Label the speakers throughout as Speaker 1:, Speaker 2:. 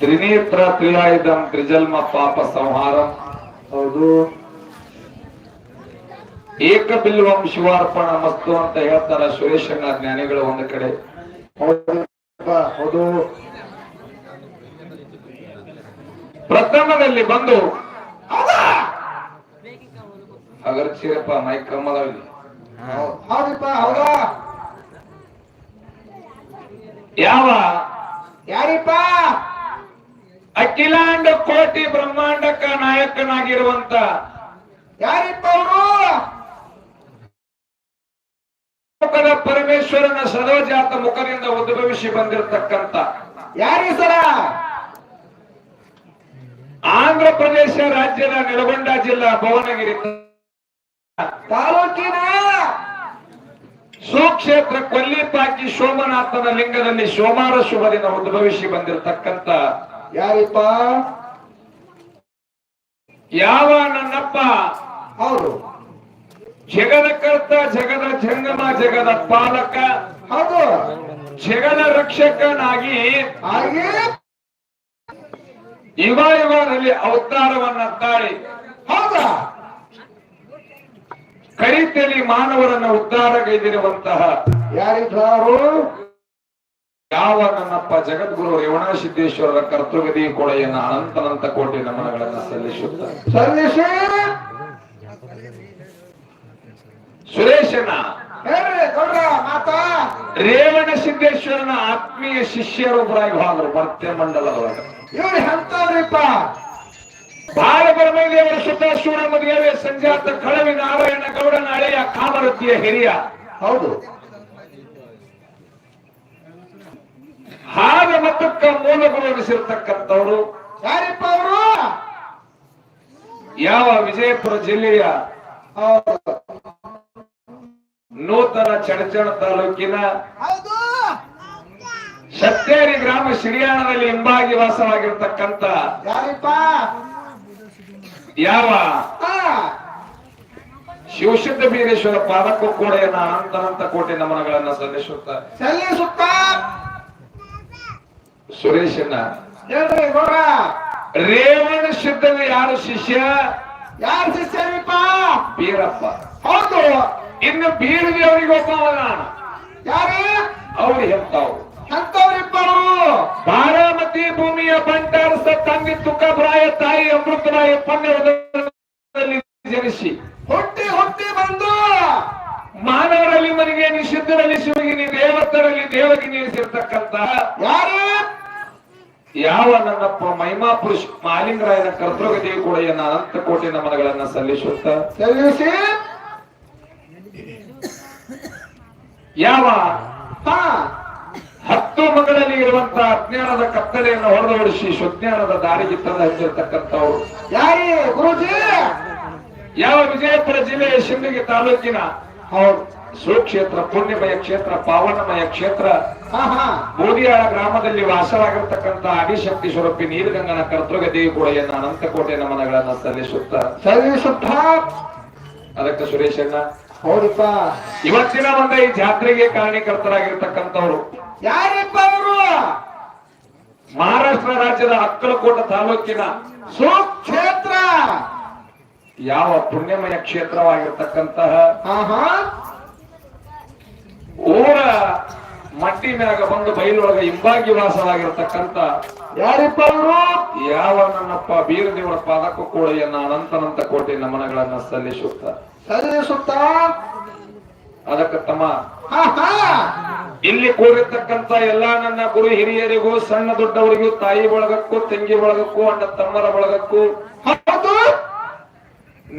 Speaker 1: ತ್ರಿನೇತ್ರ ತ್ರಿಯಾಯುಧಂ ತ್ರಿಜನ್ಮ ಪಾಪ ಸಂಹಾರಂ.
Speaker 2: ಹೌದು.
Speaker 1: ಏಕ ಬಿಲ್ವಂ ಶಿವಾರ್ಪಣ ಮಸ್ತು ಅಂತ ಹೇಳ್ತಾರ ಸುರೇಶಣ್ಣ ಜ್ಞಾನಿಗಳು ಒಂದು ಕಡೆ.
Speaker 2: ಹೌದು.
Speaker 1: ಪ್ರಥಮದಲ್ಲಿ ಬಂದು ಅಗರ್ಚಿರಪ್ಪ ಮೈಕ್ ಕಮ್ಮಲಲ್ಲಿ.
Speaker 2: ಹೌದಪ್ಪ ಹೌದಾ?
Speaker 1: ಯಾವ?
Speaker 2: ಯಾರಿಪ್ಪ?
Speaker 1: ಅಖಿಲಾಂಡ ಕೋಟಿ ಬ್ರಹ್ಮಾಂಡಕ ನಾಯಕನಾಗಿರುವಂತ
Speaker 2: ಯಾರಿಪ್ಪ ಅವರು?
Speaker 1: ಲೋಕದ ಪರಮೇಶ್ವರನ ಸದೋಜಾತ ಮುಖದಿಂದ ಉದ್ಭವಿಸಿ ಬಂದಿರತಕ್ಕಂತ
Speaker 2: ಯಾರಿ ಸರ
Speaker 1: ಆಂಧ್ರ ಪ್ರದೇಶ ರಾಜ್ಯದ ನೆಲಗೊಂಡ ಜಿಲ್ಲಾ ಭುವನಗಿರಿ
Speaker 2: ತಾಲೂಕಿನ
Speaker 1: ಸುಕ್ಷೇತ್ರ ಕೊಲ್ಲಿಪಾಕಿ ಸೋಮನಾಥನ ಲಿಂಗದಲ್ಲಿ ಸೋಮಾರ ಶುಭದಿಂದ ಉದ್ಭವಿಸಿ ಬಂದಿರತಕ್ಕಂತ
Speaker 2: ಯಾರಿಪ್ಪ?
Speaker 1: ಯಾವ ನನ್ನಪ್ಪ?
Speaker 2: ಹೌದು.
Speaker 1: ಜಗದ ಕರ್ತ ಜಗದ ಜಂಗಮ ಜಗದ ಪಾಲಕ.
Speaker 2: ಹೌದು.
Speaker 1: ಜಗದ ರಕ್ಷಕನಾಗಿ
Speaker 2: ಹಾಗೆ.
Speaker 1: ಇವ ಇವರಲ್ಲಿ ಅವತಾರವನ್ನ ತಾಳಿ.
Speaker 2: ಹೌದಾ?
Speaker 1: ಕರಿತಲಿ ಮಾನವರನ್ನ ಉದ್ಧಾರಗೈದಿರುವಂತಹ
Speaker 2: ಯಾರಿದ್ದಾರು
Speaker 1: ಯಾವ ನನ್ನಪ್ಪ ಜಗದ್ಗುರು ರೇವಣ ಸಿದ್ದೇಶ್ವರರ ಕರ್ತೃಗದಿ ಕೊಳೆಯನ್ನ ಅನಂತನಂತ ಕೋಟಿ ನಮನಗಳನ್ನ ಸಲ್ಲಿಸುತ್ತಾರೆ.
Speaker 2: ಸಲ್ಲಿಸಿ?
Speaker 1: ಸುರೇಶನ
Speaker 2: ಮಾತಾ?
Speaker 1: ರೇವಣ ಸಿದ್ದೇಶ್ವರನ ಆತ್ಮೀಯ ಶಿಷ್ಯರೊಬ್ಬರಾಗಿ ಹೋದ್ರು ಮರ್ತ್ಯ ಮಂಡಲದೊಳಗೆ.
Speaker 2: ಇವ್ರು ಎಂತವ್ರಿಪ್ಪ
Speaker 1: ಬರಮೈದೇವರ ಸುತ್ತ ಮದುವೆ ಸಂಜಾತ ಕಳವಿ ನಾರಾಯಣ ಗೌಡನ ಹಳೆಯ ಕಾಮರತಿಯ ಹಿರಿಯ.
Speaker 2: ಹೌದು.
Speaker 1: ಹಾಗ ಮತಕ್ಕ ಮೂಲಗೊಳಿಸಿರ್ತಕ್ಕಂಥವ್ರು
Speaker 2: ಯಾರಿಪ್ಪ ಅವರು?
Speaker 1: ಯಾವ ವಿಜಯಪುರ ಜಿಲ್ಲೆಯ ನೂತನ ಚಡಚಣ ತಾಲೂಕಿನ
Speaker 2: ಹೌದು.
Speaker 1: ಸತ್ತೇರಿ ಗ್ರಾಮ ಶಿರಿಯಾಣದಲ್ಲಿ ಹಿಂಬಾಗಿ ವಾಸವಾಗಿರ್ತಕ್ಕಂಥ
Speaker 2: ಯಾರಿಪ್ಪ?
Speaker 1: ಯಾವ ಶಿವಸಿದ್ಧ ಬೀರೇಶ್ವರ ಪಾದಕ್ಕೂ ಕೂಡ ಏನ ಅಂತ ಕೋಟಿ ನಮನಗಳನ್ನ ಸಲ್ಲಿಸುತ್ತ?
Speaker 2: ಸಲ್ಲಿಸುತ್ತ
Speaker 1: ಸುರೇಶನ ರೇವಣ ಸಿದ್ಧನ ಯಾರು ಶಿಷ್ಯ?
Speaker 2: ಯಾರು ಶಿಷ್ಯರಿಪ್ಪ?
Speaker 1: ಬೀರಪ್ಪ.
Speaker 2: ಹೌದು.
Speaker 1: ಇನ್ನು ಬೀರದೇವರಿಗೆ ಒಬ್ಬವ
Speaker 2: ಯಾರು?
Speaker 1: ಅವ್ರು ಹೇಳ್ತಾವ್ ಬಾರಾಮತಿ ಭೂಮಿಯ ಬಂಟಾರಸ ತಂಗಿ ತುಕಬ್ರಾಯ ತಾಯಿ ಅಮೃತರಾಯ ಪುಣ್ಯದಲ್ಲಿ ಜನಿಸಿ.
Speaker 2: ಹುಟ್ಟಿ ಹುಟ್ಟಿ ಬಂದು
Speaker 1: ಮಾನವರಲ್ಲಿ ಮನೆಗೆ ನಿಷಿದ್ಧರಲ್ಲಿ ಶಿವಗಿನಿ ದೇವತರಲ್ಲಿ ದೇವಗಿನಿ ಸೇರ್ತಕ್ಕಂತ
Speaker 2: ಯಾರು?
Speaker 1: ಯಾವ ನನ್ನಪ್ಪ ಮಹಿಮಾ ಪುರುಷ ಮಾಲಿಂಗರಾಯನ ದೇವಿ ಕೂಡ ಎನ್ನ ಅನಂತ ಕೋಟಿ ನಮನಗಳನ್ನ ಸಲ್ಲಿಸುತ್ತ.
Speaker 2: ಸಲ್ಲಿಸಿ.
Speaker 1: ಯಾವ?
Speaker 2: ಹಾ.
Speaker 1: ಹತ್ತು ಮಗಳಲ್ಲಿ ಇರುವಂತಹ ಅಜ್ಞಾನದ ಕತ್ತಲೆಯನ್ನು ಹೊಡೆದೋಡಿಸಿ ಸುಜ್ಞಾನದ ದಾರಿಗೆ ತಂದು ಹಚ್ಚಿರ್ತಕ್ಕಂಥವ್ರು
Speaker 2: ಯಾರೇ? ಗುರುಜಿ?
Speaker 1: ಯಾವ ವಿಜಯಪುರ ಜಿಲ್ಲೆಯ ಶಿಂದಗಿ ತಾಲೂಕಿನ
Speaker 2: ಅವರು
Speaker 1: ಸುಕ್ಷೇತ್ರ ಪುಣ್ಯಮಯ ಕ್ಷೇತ್ರ ಪಾವನಮಯ ಕ್ಷೇತ್ರ ಬೋದಿಯಾಳ ಗ್ರಾಮದಲ್ಲಿ ವಾಸವಾಗಿರ್ತಕ್ಕಂಥ ಆದಿಶಕ್ತಿ ಸ್ವರೂಪಿ ನೀಲಗಂಗನ ದೇವಿ ಕೂಡ ಎನ್ನ ಅನಂತ ಕೋಟಿ ನಮನಗಳನ್ನ ಸಲ್ಲಿಸುತ್ತ.
Speaker 2: ಸಲ್ಲಿಸುತ್ತ?
Speaker 1: ಅದಕ್ಕೆ ಸುರೇಶಣ್ಣ
Speaker 2: ಹೌದಪ್ಪ.
Speaker 1: ಇವತ್ತಿನ ಒಂದು ಈ ಜಾತ್ರೆಗೆ ಕಾರಣೀಕರ್ತರಾಗಿರ್ತಕ್ಕಂಥವ್ರು
Speaker 2: ಯಾರಿಪ್ಪ ಅವರು
Speaker 1: ಮಹಾರಾಷ್ಟ್ರ ರಾಜ್ಯದ ಅಕ್ಕಲಕೋಟ ತಾಲೂಕಿನ
Speaker 2: ಸುಕ್ಷೇತ್ರ.
Speaker 1: ಯಾವ ಪುಣ್ಯಮಯ ಕ್ಷೇತ್ರವಾಗಿರ್ತಕ್ಕಂತಹ ಊರ ಮಟ್ಟಿ ಮ್ಯಾಗ ಬಂದು ಬಯಲೊಳಗ ಹಿಂಬಾಗಿ ವಾಸವಾಗಿರ್ತಕ್ಕಂತ
Speaker 2: ಯಾರಿಪ್ಪ ಅವರು
Speaker 1: ಯಾವ ನನ್ನಪ್ಪ ಬೀರದೇವರ ಪಾದಕ್ಕೂ ಕೂಡ ಎನ್ನ ಅನಂತನಂತ ಕೋಟಿ ನಮನಗಳನ್ನ ಸಲ್ಲಿಸುತ್ತ.
Speaker 2: ಸಲ್ಲಿಸುತ್ತ?
Speaker 1: ಅದಕ್ಕೆ ತಮ್ಮ ಇಲ್ಲಿ ಕೂಡಿರ್ತಕ್ಕಂತ ಎಲ್ಲಾ ನನ್ನ ಗುರು ಹಿರಿಯರಿಗೂ, ಸಣ್ಣ ದೊಡ್ಡವರಿಗೂ, ತಾಯಿ ಬಳಗಕ್ಕೂ, ತಂಗಿ ಬಳಗಕ್ಕೂ, ಅಣ್ಣ ತಮ್ಮರ ಬಳಗಕ್ಕೂ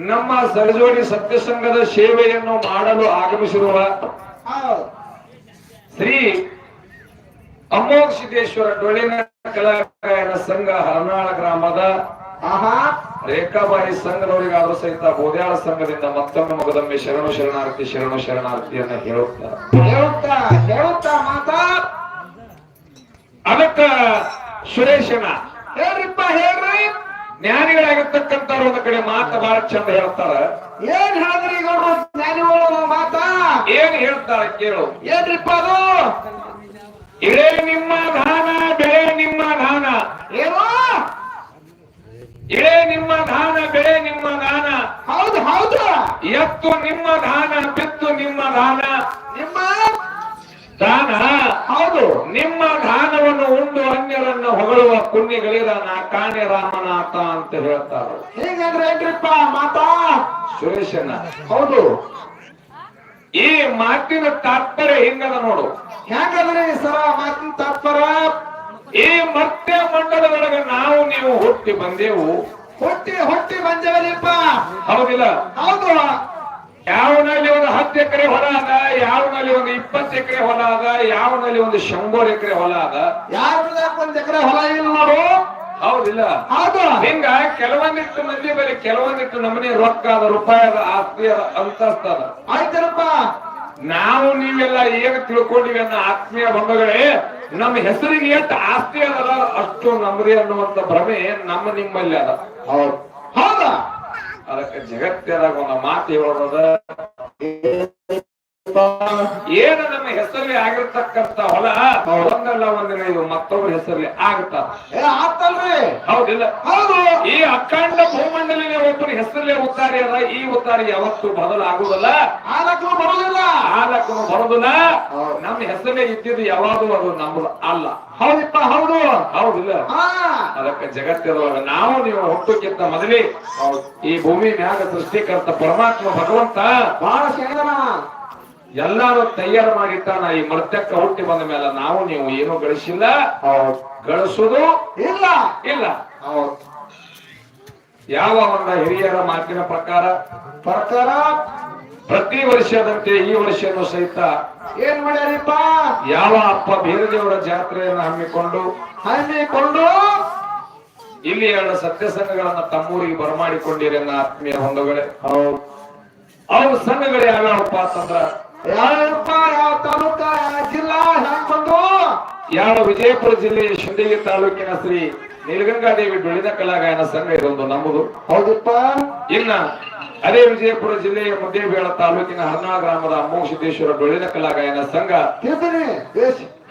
Speaker 1: ನಮ್ಮ ಸರಜೋಡಿ ಸತ್ಯಸಂಘದ ಸೇವೆಯನ್ನು ಮಾಡಲು ಆಗಮಿಸಿರುವ ಶ್ರೀ ಅಮೋಘ ಸಿದ್ದೇಶ್ವರ ಕಲಾಕಾರ ಸಂಘ ಹರನಾಳ ಗ್ರಾಮದ
Speaker 2: ಆಹಾ.
Speaker 1: ರೇಖಾಬಾಯಿ ಸಂಘದವರಿಗಾದ್ರೂ ಸಹಿತ ಬೋಧ್ಯಾಳ ಸಂಘದಿಂದ ಮತ್ತೊಮ್ಮೆ ಮಗದೊಮ್ಮೆ ಶರಣು ಶರಣಾರ್ಥಿ ಶರಣು ಶರಣಾರ್ಥಿಯನ್ನ ಹೇಳುತ್ತಾರೆ
Speaker 2: ಹೇಳುತ್ತಾ ಹೇಳುತ್ತಾ ಮಾತಾ.
Speaker 1: ಅದಕ್ಕ ಸುರೇಶನ.
Speaker 2: ಹೇಳ್ರಿಪ್ಪ ಹೇಳ್ರಿ.
Speaker 1: ಜ್ಞಾನಿಗಳಾಗಿರ್ತಕ್ಕಂಥವ್ರು ಒಂದು ಕಡೆ ಮಾತು ಬಹಳ ಚಂದ ಹೇಳ್ತಾರ.
Speaker 2: ಏನ್ ಹೇಳಿದ್ರಿ ಈಗ ಜ್ಞಾನಿಗಳು ಮಾತಾ?
Speaker 1: ಏನ್ ಹೇಳ್ತಾರ ಕೇಳು.
Speaker 2: ಏನ್ರಿಪ್ಪ ಅದು?
Speaker 1: ಇರೇ ನಿಮ್ಮ ದಾನ ಬೆಳೆ ನಿಮ್ಮ ದಾನ
Speaker 2: ಏನು
Speaker 1: ಇಳೆ ನಿಮ್ಮ ದಾನ ಬೆಳೆ ನಿಮ್ಮ ದಾನ
Speaker 2: ಹೌದು ಹೌದು.
Speaker 1: ಎತ್ತು ನಿಮ್ಮ ದಾನ ಬಿತ್ತು ನಿಮ್ಮ ದಾನ
Speaker 2: ನಿಮ್ಮ?
Speaker 1: ದಾನ.
Speaker 2: ಹೌದು.
Speaker 1: ನಿಮ್ಮ ದಾನವನ್ನು ಉಂಡು ಅನ್ಯರನ್ನ ಹೊಗಳುವ ಪುಣ್ಯಗಳಿರ ನಾ ಕಾಣೆ ರಾಮನಾಥ ಅಂತ ಹೇಳ್ತಾರೆ.
Speaker 2: ಹೇಗಂದ್ರೆ ಏನ್ರಿಪ್ಪ ಮಾತಾ?
Speaker 1: ಸುರೇಶನ
Speaker 2: ಹೌದು.
Speaker 1: ಈ ಮಾತಿನ ತಾತ್ಪರ್ಯ ಹಿಂಗದ ನೋಡು.
Speaker 2: ಹೆಂಗದ್ರಿ ಸರ ಮಾತಿನ ತಾತ್ಪರ
Speaker 1: ಈ ಮರ್ತ್ಯ ಮಂಡಲದೊಳಗೆ ನಾವು ನೀವು ಹುಟ್ಟಿ ಬಂದೆವು.
Speaker 2: ಹುಟ್ಟಿ ಹುಟ್ಟಿ ಬಂದೇವಲಿಪ್ಪ
Speaker 1: ಹೌದಿಲ್ಲ?
Speaker 2: ಹೌದು.
Speaker 1: ಯಾವನಲ್ಲಿ ಒಂದು ಹತ್ತು ಎಕರೆ ಹೊಲ ಅದ ಯಾವನಲ್ಲಿ ಒಂದು ಇಪ್ಪತ್ತು ಎಕರೆ ಹೊಲ ಅದ ಯಾವನಲ್ಲಿ ಒಂದು ಶಂಬರ್ ಎಕರೆ ಹೊಲ ಅದ
Speaker 2: ಯಾರ ಒಂದ್ ಎಕರೆ ಹೊಲ ಇಲ್ಲ ನೋಡು.
Speaker 1: ಹೌದಿಲ್ಲ?
Speaker 2: ಹೌದು.
Speaker 1: ಹಿಂಗ ಕೆಲವೊಂದಿಷ್ಟು ಮಂದಿ ಬಳಿ ಕೆಲವೊಂದಿಷ್ಟು ನಮನಿ ರೊಕ್ಕ ಅದ ರೂಪಾಯಿ ಅದ ಆಸ್ತಿ ಅದ ಅಂತಸ್ತದ
Speaker 2: ಆಯ್ತರಪ್ಪ.
Speaker 1: ನಾವು ನೀವೆಲ್ಲ ಏನ್ ತಿಳ್ಕೊಂಡಿವಿ ಅನ್ನೋ ಆತ್ಮೀಯ ಬಂಧುಗಳೇ ನಮ್ಮ ಹೆಸರಿಗೆ ಎಷ್ಟು ಆಸ್ತಿ ಅದ ಅಷ್ಟು ನಮ್ರಿ ಅನ್ನುವಂತ ಭ್ರಮೆ ನಮ್ಮ ನಿಮ್ಮಲ್ಲಿ ಅದ.
Speaker 2: ಹೌದು. ಹೌದಾ?
Speaker 1: ಅದಕ್ಕೆ ಜಗತ್ತಿನಾಗ ಒಂದು ಮಾತು ಹೇಳೋದ ಏನು ನಮ್ಮ ಹೆಸರಲ್ಲಿ ಆಗಿರ್ತಕ್ಕಂತ ಹೊಲ ಒಂದಲ್ಲ ಒಂದಿನ ಇದು ಮತ್ತೊಬ್ಬರ ಹೆಸರಲ್ಲಿ ಆಗುತ್ತ
Speaker 2: ಆಗ್ತಲ್ರಿ?
Speaker 1: ಹೌದಿಲ್ಲ.
Speaker 2: ಹೌದು.
Speaker 1: ಈ ಅಖಂಡ ಭೂಮಂಡಲಿನ ಒಬ್ಬರು ಹೆಸರಲ್ಲಿ ಉತ್ತಾರಿ ಅದ ಈ ಉತ್ತಾರಿ ಯಾವತ್ತು ಬದಲಾಗುವುದಲ್ಲ.
Speaker 2: ಆಲಕ್ಕೂ ಬರುದಿಲ್ಲ.
Speaker 1: ಆಲಕ್ಕೂ ಬರುದಿಲ್ಲ. ನಮ್ಮ ಹೆಸರೇ ಇದ್ದಿದ್ದು ಯಾವಾಗೂ ಅದು ನಮ್ಮದು ಅಲ್ಲ.
Speaker 2: ಹೌದಿಪ್ಪ ಹೌದು.
Speaker 1: ಹೌದಿಲ್ಲ. ಅದಕ್ಕೆ ಜಗತ್ತಿರುವಾಗ ನಾವು ನೀವು ಹುಟ್ಟುಕ್ಕಿಂತ ಮೊದಲೇ ಈ ಭೂಮಿ ಮ್ಯಾಗ ಸೃಷ್ಟಿಕರ್ತ ಪರಮಾತ್ಮ ಭಗವಂತ
Speaker 2: ಬಹಳ
Speaker 1: ಎಲ್ಲಾರು ತಯಾರು ಮಾಡಿಟ್ಟಾನ ಈ ಮೃತ್ಯಕ್ಕ ಹುಟ್ಟಿ ಬಂದ ಮೇಲೆ ನಾವು ನೀವು ಏನು ಗಳಿಸಿಲ್ಲ. ಗಳಿಸುದು
Speaker 2: ಇಲ್ಲ.
Speaker 1: ಇಲ್ಲ.
Speaker 2: ಹೌದು.
Speaker 1: ಯಾವ ಒಂದು ಹಿರಿಯರ ಮಾತಿನ ಪ್ರಕಾರ?
Speaker 2: ಪ್ರಕಾರ?
Speaker 1: ಪ್ರತಿ ವರ್ಷದಂತೆ ಈ ವರ್ಷನೂ ಸಹಿತ
Speaker 2: ಏನ್ ಮಾಡ್ಯಾರಿಪ್ಪ?
Speaker 1: ಯಾವ ಅಪ್ಪ ಬೀರದೇವರ ಜಾತ್ರೆಯನ್ನು ಹಮ್ಮಿಕೊಂಡು
Speaker 2: ಹಮ್ಮಿಕೊಂಡು
Speaker 1: ಇಲ್ಲಿ ಎರಡು ಸತ್ಯ ಸಂಘಗಳನ್ನ ತಮ್ಮೂರಿಗೆ ಬರಮಾಡಿಕೊಂಡಿರಿ ಆತ್ಮೀಯ ಹೊಂದಗಳೇ ಅವ್ರ ಸಂಘಗಳು ಯಾವ್ಯಾವಪ್ಪ ಅಂತಂದ್ರ
Speaker 2: ಯಾರಪ್ಪ ಯಾವ ತಾಲೂಕ ಯಾವ ಜಿಲ್ಲಾ ಹೆಂಗ್ ಬಂದು
Speaker 1: ಯಾವ ವಿಜಯಪುರ ಜಿಲ್ಲೆಯ ಶಿಂದಗಿ ತಾಲೂಕಿನ ಶ್ರೀ ನೀಲಗಂಗಾದೇವಿ ಬೆಳಿದ ಕಲಾಗಾಯನ ಸಂಘ ಇದೊಂದು ನಮ್ಮದು.
Speaker 2: ಹೌದಪ್ಪ.
Speaker 1: ಇನ್ನ ಅದೇ ವಿಜಯಪುರ ಜಿಲ್ಲೆಯ ಮುದ್ದೇಬೇಳ ತಾಲೂಕಿನ ಹರ್ನಾ ಗ್ರಾಮದ ಅಮ್ಮೋಗ ಬೆಳಿದ ಕಲಾಗಾಯನ ಸಂಘ.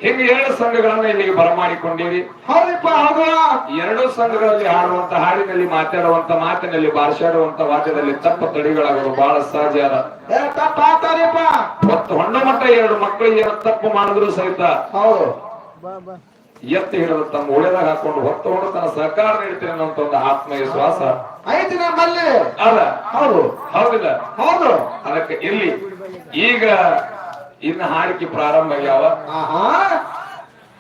Speaker 1: ಹಿಂಗ ಎರಡು ಸಂಘಗಳನ್ನ ಇಲ್ಲಿಗೆ ಬರಮಾಡಿಕೊಂಡಿರಿ.
Speaker 2: ಹೌದಪ್ಪ ಹೌದು
Speaker 1: ಎರಡು ಸಂಘಗಳಲ್ಲಿ ಹಾಡುವಂತ ಹಾಡಿನಲ್ಲಿ ಮಾತಾಡುವಂತ ಮಾತಿನಲ್ಲಿ ಭಾಷಾಡುವಂತ ವಾದ್ಯದಲ್ಲಿ ತಪ್ಪ ತಡಿಗಳಾಗೋದು ಬಹಳ ಸಹಜ ಅದ.
Speaker 2: ತಪ್ಪ. ಆತಾರಿಪ್ಪ
Speaker 1: ಹೊಂಡಮಟ್ಟ ಎರಡು ಮಕ್ಕಳಿಗೆ ಏನೋ ತಪ್ಪು ಮಾಡಿದ್ರು ಸಹಿತ
Speaker 2: ಹೌದು.
Speaker 1: ಎತ್ತಿ ಹಿಡಿದು ತಮ್ಮ ಒಳ್ಳೆದಾಗ ಹಾಕೊಂಡು ಹೊತ್ತು ಹೊಡೆದು ತನ್ನ ಸಹಕಾರ ನೀಡ್ತೀನಿ ಅನ್ನೋಂತ ಒಂದು ಆತ್ಮವಿಶ್ವಾಸ.
Speaker 2: ಐತಿ ನಮ್ಮಲ್ಲಿ
Speaker 1: ಅದ
Speaker 2: ಹೌದು.
Speaker 1: ಹೌದಿಲ್ಲ.
Speaker 2: ಹೌದು.
Speaker 1: ಅದಕ್ಕೆ ಇಲ್ಲಿ ಈಗ ಇನ್ನು ಹಾಡಿಕೆ ಪ್ರಾರಂಭ ಆಗ್ಯಾವ.
Speaker 2: ಆಹಾ.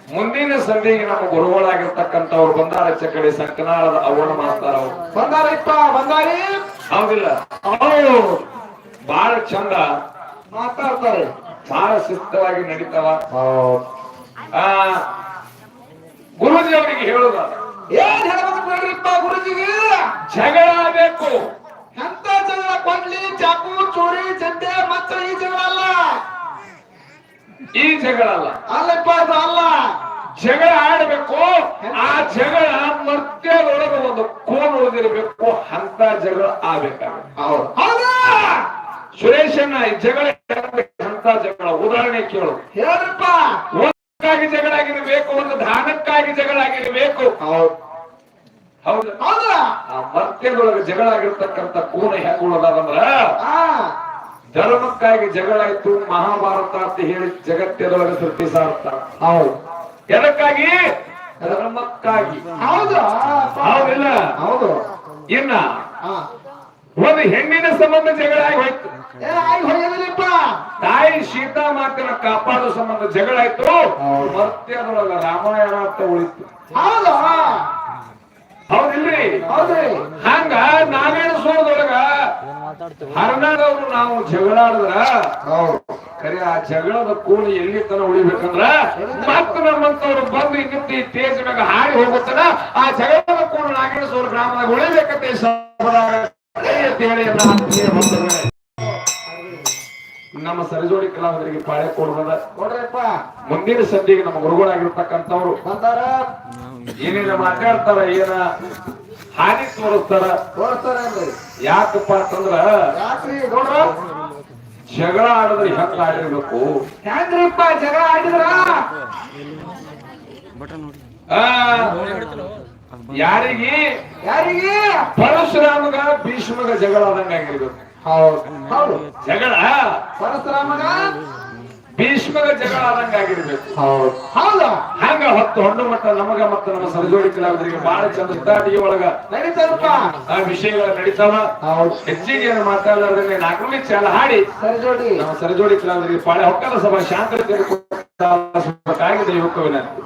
Speaker 1: ಮುಂದಿನ ಸಂಧಿಗೆ ನಮ್ಮ ಗುರುಗಳಾಗಿರ್ತಕ್ಕಂಥವ್ರು ಬಂದಾರ ಚಕಡಿ ಸಂಕನಾಳದ ಅವರ್ಣ ಮಾಡ್ತಾರ ಅವರು.
Speaker 2: ಬಂದಾರಿಪ್ಪ ಬಂದಾರಿ.
Speaker 1: ಹೌದಿಲ್ಲ.
Speaker 2: ಹೌದು.
Speaker 1: ಬಹಳ ಚಂದ
Speaker 2: ಮಾತಾಡ್ತಾರೆ.
Speaker 1: ಬಹಳ ಶಿಸ್ತವಾಗಿ ನಡೀತಾವ. ಆ ಗುರುಜಿ ಅವರಿಗೆ ಹೇಳುದ
Speaker 2: ಏನ್ ಗುರುಜಿಗೆ?
Speaker 1: ಜಗಳ ಬೇಕು.
Speaker 2: ಎಂತ ಜಗಳ? ಕೊಡ್ಲಿ ಚಾಕು ಚೂರಿ ಚಂಡೆ ಮತ್ತ ಈ ಜಗಳ ಅಲ್ಲ.
Speaker 1: ಈ ಜಗಳ ಅಲ್ಲ.
Speaker 2: ಅಲ್ಲಪ್ಪ ಅದು ಅಲ್ಲ.
Speaker 1: ಜಗಳ ಆಡಬೇಕು. ಆ ಜಗಳ ಮರ್ತ್ಯದೊಳಗೆ ಒಂದು ಕೋನ್ ಉಳಿದಿರಬೇಕು. ಅಂತ ಜಗಳ
Speaker 2: ಆಗ್ಬೇಕಾಗ
Speaker 1: ಸುರೇಶಣ್ಣ ಈ ಜಗಳ ಉದಾಹರಣೆ ಕೇಳು
Speaker 2: ಹೇಳಪ್ಪ.
Speaker 1: ಒಂದಕ್ಕಾಗಿ ಜಗಳ ಆಗಿರಬೇಕು ಒಂದು ದಾನಕ್ಕಾಗಿ ಜಗಳ ಆಗಿರಬೇಕು
Speaker 2: ಹೌದು.
Speaker 1: ಆ ಮರ್ತ್ಯದೊಳಗೆ ಜಗಳ ಆಗಿರ್ತಕ್ಕಂಥ ಕೂನ ಧರ್ಮಕ್ಕಾಗಿ ಜಗಳ ಆಯ್ತು ಮಹಾಭಾರತ ಅಂತ ಹೇಳಿ ಜಗತ್ತದೊಳಗೆ ಸೃಷ್ಟಿ ಸಾರ್ತಾರ
Speaker 2: ಹೌದು.
Speaker 1: ಎದಕ್ಕಾಗಿ? ಧರ್ಮಕ್ಕಾಗಿ.
Speaker 2: ಹೌದು?
Speaker 1: ಹೌದಿಲ್ಲ.
Speaker 2: ಹೌದು.
Speaker 1: ಇನ್ನ ಒಂದು ಹೆಣ್ಣಿನ ಸಂಬಂಧ ಜಗಳ ಆಗಿ ಹೋಯ್ತು. ತಾಯಿ ಸೀತಾ ಮಾತಿನ ಕಾಪಾಡೋ ಸಂಬಂಧ ಜಗಳ ಆಯ್ತು.
Speaker 2: ಮತ್ತೆ
Speaker 1: ಅದರೊಳಗ ರಾಮಾಯಣ ಅಂತ ಉಳಿತು.
Speaker 2: ಹೌದು
Speaker 1: ಹೌದಿಲ್ರಿ? ಹಂಗ ನಾವೇನು ಸೋದೊಳಗ ಹರನಾದವ್ರು ನಾವು ಜಗಳಾಡಿದ್ರ ಕರೆ ಆ ಜಗಳದ ಕೂಲಿ ಎಲ್ಲಿ ತನ ಉಳಿಬೇಕಂದ್ರ ಮತ್ತ ನಮ್ಮಂತವ್ರು ಬಂದು ಇನ್ನಿತ್ತು ಈ ತೇಜ್ ಮ್ಯಾಗ ಹಾಡಿ ಹೋಗುತ್ತಲ್ಲ ಆ ಜಗಳದ ಕೂಣು ನಾಗೇಶ್ವರ ಗ್ರಾಮದಾಗ ಉಳಿಬೇಕಂತ ಹೇಳಿ. ನಮ್ಮ ಸರಿಜೋಡಿ ಕಲಾವಿದರಿಗೆ ಪಾಳೆ
Speaker 2: ಕೊಡೋದ
Speaker 1: ಮುಂದಿನ ಸಂಧಿಗೆ ನಮ್ಮ ಗುರುಗಳಾಗಿರ್ತಕ್ಕಂಥವ್ರು
Speaker 2: ಬಂದಾರ?
Speaker 1: ಏನೇನ ಮಾತಾಡ್ತಾರ ಏನ? ಹಾನಿ ತೋರಿಸ್ತಾರ.
Speaker 2: ತೋರಿಸ್ತಾರ
Speaker 1: ಯಾಕಪ್ಪ ಅಂತಂದ್ರ
Speaker 2: ಯಾಕ್ರಿ? ನೋಡ್ರ?
Speaker 1: ಜಗಳ ಆಡಿದ್ರೆ ಹೆಂಗ ಆಡಿರ್ಬೇಕು?
Speaker 2: ಹೆಂಗ್ರಿಪ್ಪ ಜಗಳ ಆಡಿದ್ರ?
Speaker 1: ಯಾರಿಗೆ?
Speaker 2: ಯಾರಿಗೆ?
Speaker 1: ಪರಶುರಾಮಗ ಭೀಷ್ಮಗ ಜಗಳ ಆದಂಗ ಆಗಿರ್ಬೇಕು.
Speaker 2: ಹೌದು. ಹೌದು.
Speaker 1: ಜಗಳ?
Speaker 2: ಪರಶುರಾಮಗ?
Speaker 1: ಭೀಷ್ಮಗ ಜಗಳ ಆದಂಗ ಆಗಿರ್ಬೇಕು.
Speaker 2: ಹೌದು. ಹೌದು?
Speaker 1: ಹಂಗ ಹೊತ್ತು ಹೊಂಡು ಮಟ್ಟ ನಮಗ ಮತ್ತ ನಮ್ಮ ಸರಜೋಡಿ ಕಲಾವಿದರಿಗೆ ಬಹಳ ಚಂದ ಇದ್ದಾಟಿಗೆ ಒಳಗ
Speaker 2: ನಡೀತಾರಪ್ಪ
Speaker 1: ಆ ವಿಷಯಗಳ ನಡೀತಾವ. ಹೆಚ್ಚಿಗೆ ಏನು ಮಾತಾಡಲಾರ್ದಂಗೆ ನಾಲ್ಕನೇ ಚಾಲ ಹಾಡಿ.
Speaker 2: ಸರಜೋಡಿ.
Speaker 1: ನಮ್ಮ ಸರಜೋಡಿ ಕಲಾವಿದರಿಗೆ ಪಾಳೆ ಹೊಕ್ಕಲ ಸಭಾ ಶಾಂತ ಬೇಕಾಗಿದೆ ಯುವಕ ವಿನಂತಿ